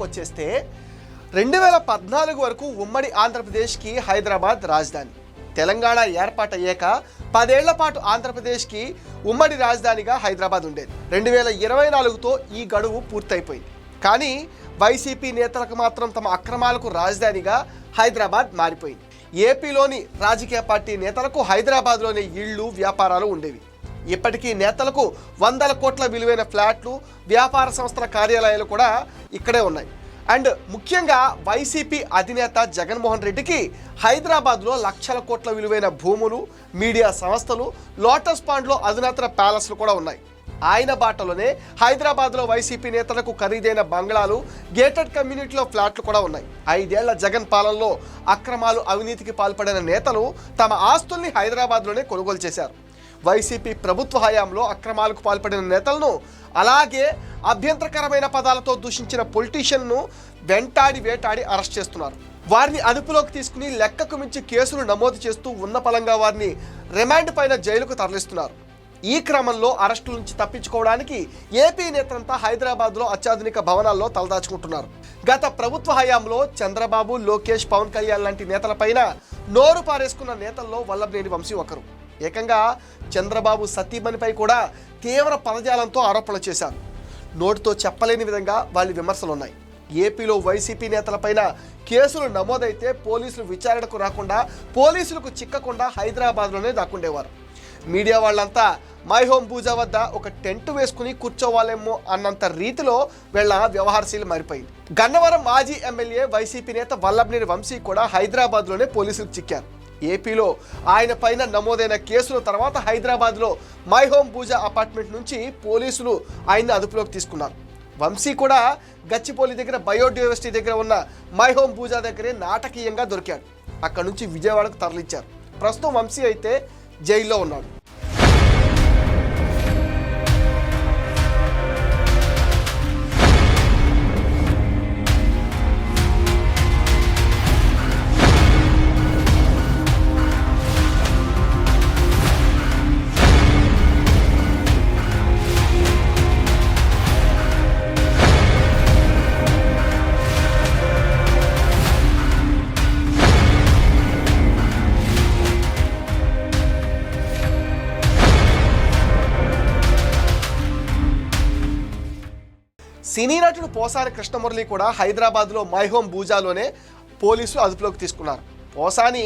మ్యాటర్లోకి వచ్చేస్తే రెండు వేల పద్నాలుగు వరకు ఉమ్మడి ఆంధ్రప్రదేశ్కి హైదరాబాద్ రాజధాని. తెలంగాణ ఏర్పాటయ్యాక పదేళ్ళ పాటు ఆంధ్రప్రదేశ్కి ఉమ్మడి రాజధానిగా హైదరాబాద్ ఉండేది. రెండు వేల ఇరవై నాలుగుతో ఈ గడువు పూర్తయిపోయింది. కానీ వైసీపీ నేతలకు మాత్రం తమ అక్రమాలకు రాజధానిగా హైదరాబాద్ మారిపోయింది. ఏపీలోని రాజకీయ పార్టీ నేతలకు హైదరాబాద్లోని ఇళ్ళు వ్యాపారాలు ఉండేవి. ఇప్పటికీ నేతలకు వందల కోట్ల విలువైన ఫ్లాట్లు వ్యాపార సంస్థల కార్యాలయాలు కూడా ఇక్కడే ఉన్నాయి. అండ్ ముఖ్యంగా వైసీపీ అధినేత జగన్మోహన్ రెడ్డికి హైదరాబాద్లో లక్షల కోట్ల విలువైన భూములు మీడియా సంస్థలు లోటస్ పాండ్లో అధునాతన ప్యాలెస్లు కూడా ఉన్నాయి. ఆయన బాటలోనే హైదరాబాద్లో వైసీపీ నేతలకు ఖరీదైన బంగ్లాలు గేటెడ్ కమ్యూనిటీలో ఫ్లాట్లు కూడా ఉన్నాయి. ఐదేళ్ళ జగన్ పాలనలో అక్రమాలు అవినీతికి పాల్పడిన నేతలు తమ ఆస్తుల్ని హైదరాబాద్లోనే కొనుగోలు చేశారు. వైసీపీ ప్రభుత్వ హయాంలో అక్రమాలకు పాల్పడిన నేతలను అలాగే అభ్యంతరకరమైన పదాలతో దూషించిన పొలిటీషియన్ను వెంటాడి వేటాడి అరెస్ట్ చేస్తున్నారు. వారిని అదుపులోకి తీసుకుని లెక్కకు మించి కేసులు నమోదు చేస్తూ ఉన్న పలంగా వారిని రిమాండ్ పైన జైలుకు తరలిస్తున్నారు. ఈ క్రమంలో అరెస్టుల నుంచి తప్పించుకోవడానికి ఏపీ నేతలంతా హైదరాబాద్లో అత్యాధునిక భవనాల్లో తలదాచుకుంటున్నారు. గత ప్రభుత్వ హయాంలో చంద్రబాబు లోకేష్ పవన్ కళ్యాణ్ లాంటి నేతలపైన నోరు పారేసుకున్న నేతల్లో వల్లభనేని వంశీ ఒకరు. ఏకంగా చంద్రబాబు సతీమణిపై కూడా తీవ్ర పదజాలంతో ఆరోపణలు చేశారు. నోటితో చెప్పలేని విధంగా వాళ్ళ విమర్శలు ఉన్నాయి ఏపీలో వైసీపీ నేతలపైన కేసులు నమోదైతే పోలీసులు విచారణకు రాకుండా పోలీసులకు చిక్కకుండా హైదరాబాద్లోనే దాక్కుండేవారు. మీడియా వాళ్ళంతా మై హోమ్ పూజా వద్ద ఒక టెంట్ వేసుకుని కూర్చోవాలేమో అన్నంత రీతిలో వీళ్ళ వ్యవహారశీలు మారిపోయింది. గన్నవరం మాజీ ఎమ్మెల్యే వైసీపీ నేత వల్లభనేని వంశీ కూడా హైదరాబాద్లోనే పోలీసులకు చిక్కారు. ఏపీలో ఆయన పైన నమోదైన కేసుల తర్వాత హైదరాబాద్లో మై హోమ్ పూజా అపార్ట్మెంట్ నుంచి పోలీసులు ఆయన్ని అదుపులోకి తీసుకున్నారు. వంశీ కూడా గచ్చిపోలి దగ్గర బయోడైవర్సిటీ దగ్గర ఉన్న మై హోమ్ పూజ దగ్గరే నాటకీయంగా దొరికాడు. అక్కడ నుంచి విజయవాడకు తరలించారు ప్రస్తుతం వంశీ అయితే జైల్లో ఉన్నాడు. సినీ నటుడు పోసాని కృష్ణమురళి కూడా హైదరాబాద్లో మైహోమ్ బూజాలోనే పోలీసులు అదుపులోకి తీసుకున్నారు. పోసాని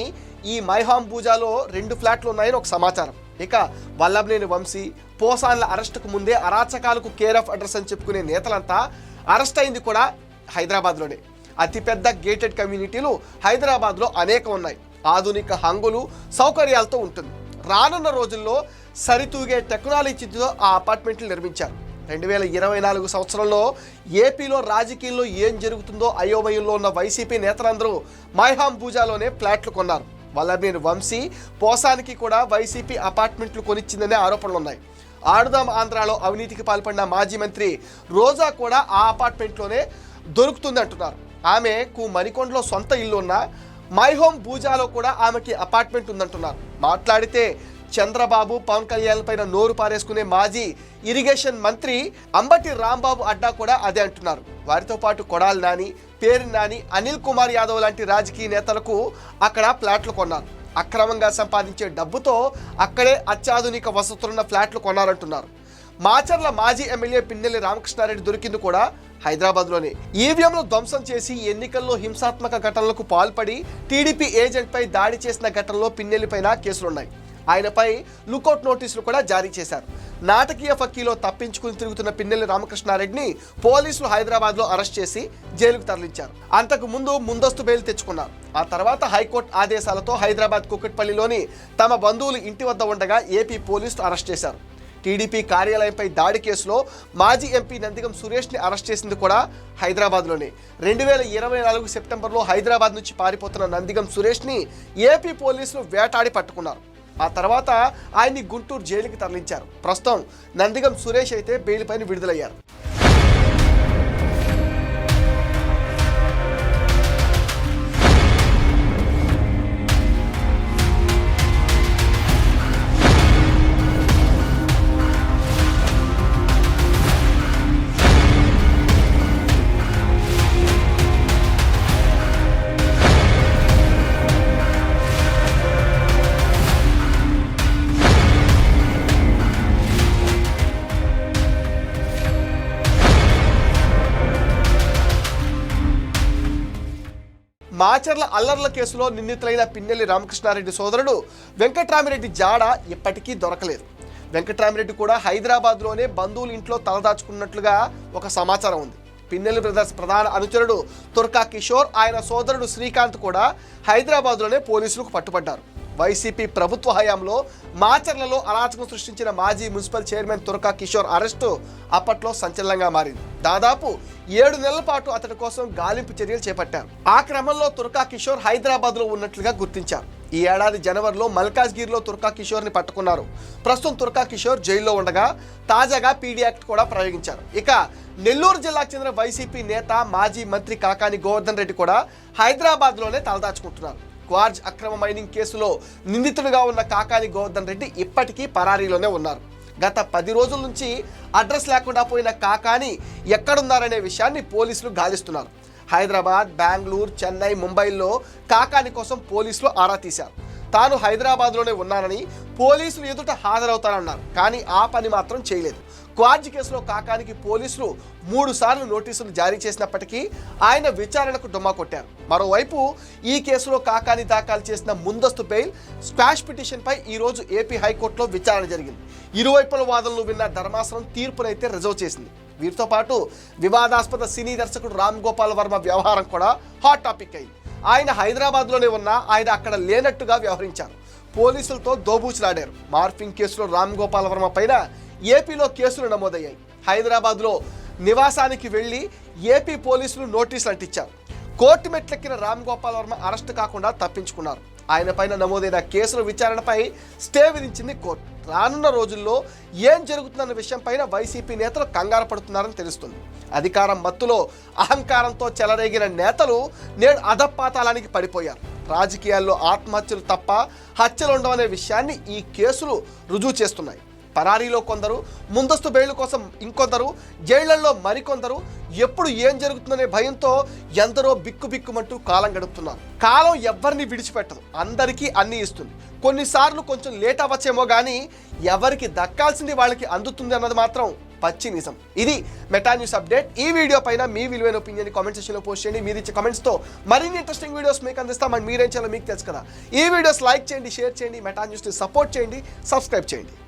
ఈ మైహామ్ బూజాలో రెండు ఫ్లాట్లు ఉన్నాయని ఒక సమాచారం. ఇక వల్లభనేని వంశీ పోసాన్ల అరెస్టుకు ముందే అరాచకాలకు కేర్ ఆఫ్ అడ్రస్ అని చెప్పుకునే నేతలంతా అరెస్ట్ అయింది కూడా హైదరాబాద్లోనే. అతిపెద్ద గేటెడ్ కమ్యూనిటీలు హైదరాబాద్లో అనేక ఉన్నాయి. ఆధునిక హంగులు సౌకర్యాలతో ఉంటుంది. రానున్న రోజుల్లో సరితూగే టెక్నాలజీతో ఆ అపార్ట్మెంట్లు నిర్మించారు. రెండు వేల ఇరవై నాలుగు సంవత్సరంలో ఏపీలో రాజకీయాల్లో ఏం జరుగుతుందో అయోమయంలో ఉన్న వైసీపీ నేతలందరూ మైహాం పూజాలోనే ఫ్లాట్లు కొన్నారు. వల్లభనేని వంశీ పోసానికి కూడా వైసీపీ అపార్ట్మెంట్లు కొనిచ్చిందనే ఆరోపణలు ఉన్నాయి. ఆడుదాం ఆంధ్రాలో అవినీతికి పాల్పడిన మాజీ మంత్రి రోజా కూడా ఆ అపార్ట్మెంట్లోనే దొరుకుతుంది అంటున్నారు. ఆమెకు మణికొండలో సొంత ఇల్లు ఉన్న మై హోమ్ పూజాలో కూడా ఆమెకి అపార్ట్మెంట్ ఉందంటున్నారు. మాట్లాడితే చంద్రబాబు పవన్ కళ్యాణ్ పైన నోరు పారేసుకునే మాజీ ఇరిగేషన్ మంత్రి అంబటి రాంబాబు అడ్డా కూడా అదే అంటున్నారు. వారితో పాటు కొడాలి నాని పేరు నాని అనిల్ కుమార్ యాదవ్ లాంటి రాజకీయ నేతలకు అక్కడ ఫ్లాట్లు కొన్నారు. అక్రమంగా సంపాదించే డబ్బుతో అక్కడే అత్యాధునిక వసతులున్న ఫ్లాట్లు కొన్నారంటున్నారు. మాచర్ల మాజీ ఎమ్మెల్యే పిన్నెల్లి రామకృష్ణారెడ్డి దొరికింది కూడా హైదరాబాద్లోనే. ఈవీఎంలు ధ్వంసం చేసి ఎన్నికల్లో హింసాత్మక ఘటనలకు పాల్పడి టీడీపీ ఏజెంట్పై దాడి చేసిన ఘటనలో పిన్నెల్లిపైన కేసులున్నాయి. ఆయనపై లుకౌట్ నోటీసులు కూడా జారీ చేశారు. నాటకీయ ఫక్కీలో తప్పించుకుని తిరుగుతున్న పిన్నెల్లి రామకృష్ణారెడ్డిని పోలీసులు హైదరాబాద్లో అరెస్ట్ చేసి జైలుకు తరలించారు. అంతకు ముందు ముందస్తు బెయిల్ తెచ్చుకున్నారు. ఆ తర్వాత హైకోర్టు ఆదేశాలతో హైదరాబాద్ కుక్కట్పల్లిలోని తమ బంధువులు ఇంటి వద్ద ఉండగా ఏపీ పోలీసులు అరెస్ట్ చేశారు. టీడీపీ కార్యాలయంపై దాడి కేసులో మాజీ ఎంపీ నందిగం సురేష్ని అరెస్ట్ చేసింది కూడా హైదరాబాద్లోనే. రెండు వేల ఇరవై నాలుగు సెప్టెంబర్లో హైదరాబాద్ నుంచి పారిపోతున్న నందిగం సురేష్ని ఏపీ పోలీసులు వేటాడి పట్టుకున్నారు. ఆ తర్వాత ఆయన్ని గుంటూరు జైలుకి తరలించారు. ప్రస్తుతం నందిగం సురేష్ అయితే బెయిల్ పైన విడుదలయ్యారు. మాచర్ల అల్లర్ల కేసులో నిందితులైన పిన్నెల్లి రామకృష్ణారెడ్డి సోదరుడు వెంకట్రామిరెడ్డి జాడ ఇప్పటికీ దొరకలేదు. వెంకట్రామిరెడ్డి కూడా హైదరాబాద్లోనే బంధువుల ఇంట్లో తలదాచుకున్నట్లుగా ఒక సమాచారం ఉంది. పిన్నెల్లి బ్రదర్స్ ప్రధాన అనుచరుడు తుర్కా కిషోర్ ఆయన సోదరుడు శ్రీకాంత్ కూడా హైదరాబాద్లోనే పోలీసులకు పట్టుబడ్డారు. వైసీపీ ప్రభుత్వ హయాంలో మాచర్లలో అరాచకం సృష్టించిన మాజీ municipal chairman Turka Kishore arrest అప్పట్లో సంచలనంగా మారింది. దాదాపు ఏడు నెలల పాటు అతడి కోసం గాలింపు చర్యలు చేపట్టారు. ఆ క్రమంలో తుర్కా కిషోర్ హైదరాబాద్లో ఉన్నట్లుగా గుర్తించారు. ఈ ఏడాది జనవరిలో మల్కాజ్గిరిలో తుర్కా కిషోర్ని పట్టుకున్నారు. ప్రస్తుతం తుర్కా కిషోర్ జైల్లో ఉండగా తాజాగా పీడీ యాక్ట్ కూడా ప్రయోగించారు. ఇక నెల్లూరు జిల్లాకు చెందిన వైసీపీ నేత మాజీ మంత్రి కాకాని గోవర్ధన్ రెడ్డి కూడా హైదరాబాద్లోనే తలదాచుకుంటున్నారు. క్వార్జ్ అక్రమ మైనింగ్ కేసులో నిందితుడిగా ఉన్న కాకాని గోవర్ధన్ రెడ్డి ఇప్పటికీ పరారీలోనే ఉన్నారు. గత పది రోజుల నుంచి అడ్రస్ లేకుండా పోయిన కాకాని ఎక్కడున్నారనే విషయాన్ని పోలీసులు గాలిస్తున్నారు. హైదరాబాద్ బెంగళూరు చెన్నై ముంబైలో కాకాని కోసం పోలీసులు ఆరా తీశారు. తాను హైదరాబాద్లోనే ఉన్నానని పోలీసులు ఎదుట హాజరవుతానన్నారు. కానీ ఆ పని మాత్రం చేయలేదు. క్వార్జ్ కేసులో కాకానికి పోలీసులు మూడు సార్లు నోటీసులు జారీ చేసినప్పటికీ ఆయన విచారణకు డుమ్మా కొట్టారు. మరోవైపు ఈ కేసులో కాకాని దాఖలు చేసిన ముందస్తు బెయిల్ స్క్వాష్ పిటిషన్పై ఈరోజు ఏపీ హైకోర్టులో విచారణ జరిగింది. ఇరువైపుల వాదనలు విన్న ధర్మాసనం తీర్పునైతే రిజర్వ్ చేసింది. వీరితో పాటు వివాదాస్పద సినీ దర్శకుడు రామ్ గోపాల్ వర్మ వ్యవహారం కూడా హాట్ టాపిక్ అయింది. ఆయన హైదరాబాద్లోనే ఉన్నా ఆయన అక్కడ లేనట్టుగా వ్యవహరించారు. పోలీసులతో దోబూచులాడారు. మార్ఫింగ్ కేసులో రామ్ గోపాల్ వర్మ పైన ఏపీలో కేసులు నమోదయ్యాయి. హైదరాబాద్లో నివాసానికి వెళ్ళి ఏపీ పోలీసులు నోటీసులు అంటించారు. కోర్టు మెట్లెక్కిన రామ్ గోపాల్ వర్మ అరెస్ట్ కాకుండా తప్పించుకున్నారు. ఆయన పైన నమోదైన కేసుల విచారణపై స్టే విధించింది కోర్టు. రానున్న రోజుల్లో ఏం జరుగుతుందన్న విషయం పైన వైసీపీ నేతలు కంగారు పడుతున్నారని తెలుస్తుంది. అధికారం మత్తులో అహంకారంతో చెలరేగిన నేతలు నేడు అధపాతాలానికి పడిపోయారు. రాజకీయాల్లో ఆత్మహత్యలు తప్ప హత్యలు ఉండవనే విషయాన్ని ఈ కేసులు రుజువు చేస్తున్నాయి. పరారీలో కొందరు ముందస్తు బెయిల్ కోసం ఇంకొందరు జైళ్ళలో మరికొందరు. ఎప్పుడు ఏం జరుగుతుందనే భయంతో ఎందరో బిక్కు బిక్కుమంటూ కాలం గడుపుతున్నారు. కాలం ఎవరిని విడిచిపెట్టదు. అందరికీ అన్ని ఇస్తుంది. కొన్నిసార్లు కొంచెం లేట్ అవ్వచ్చేమో కానీ ఎవరికి దక్కాల్సింది వాళ్ళకి అందుతుంది అన్నది మాత్రం పచ్చి నిజం. ఇది మెటా న్యూస్ అప్డేట్. ఈ వీడియో పైన మీ విలువైన ఒపీనియన్ కామెంట్ సెక్షన్లో పోస్ట్ చేయండి. మీరు ఇచ్చే కామెంట్స్తో మరిన్ని ఇంట్రెస్టింగ్ వీడియోస్ మీకు అందిస్తాం అండ్ మీరేం చేయాలో మీకు తెలుసు కదా. ఈ వీడియోస్ లైక్ చేయండి షేర్ చేయండి మెటా న్యూస్ని సపోర్ట్ చేయండి సబ్స్క్రైబ్ చేయండి.